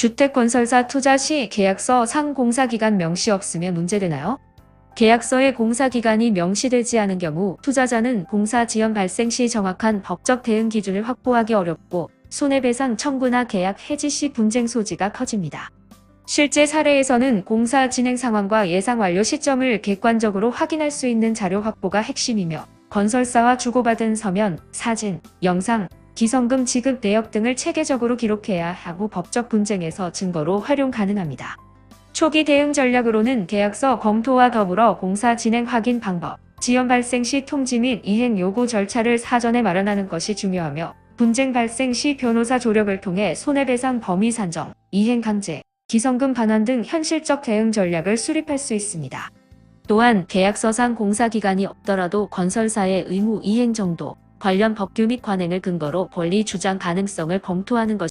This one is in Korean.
주택건설사 투자 시 계약서 상 공사기간 명시 없으면 문제되나요? 계약서에 공사기간이 명시되지 않은 경우 투자자는 공사 지연 발생 시 정확한 법적 대응 기준을 확보하기 어렵고 손해배상 청구나 계약 해지 시 분쟁 소지가 커집니다. 실제 사례에서는 공사 진행 상황과 예상 완료 시점을 객관적으로 확인할 수 있는 자료 확보가 핵심이며 건설사와 주고받은 서면, 사진, 영상, 기성금 지급 내역 등을 체계적으로 기록해야 하고 법적 분쟁에서 증거로 활용 가능합니다. 초기 대응 전략으로는 계약서 검토와 더불어 공사 진행 확인 방법, 지연 발생 시 통지 및 이행 요구 절차를 사전에 마련하는 것이 중요하며 분쟁 발생 시 변호사 조력을 통해 손해배상 범위 산정, 이행 강제, 기성금 반환 등 현실적 대응 전략을 수립할 수 있습니다. 또한 계약서상 공사 기간이 없더라도 건설사의 의무 이행 정도, 관련 법규 및 관행을 근거로 권리 주장 가능성을 검토하는 것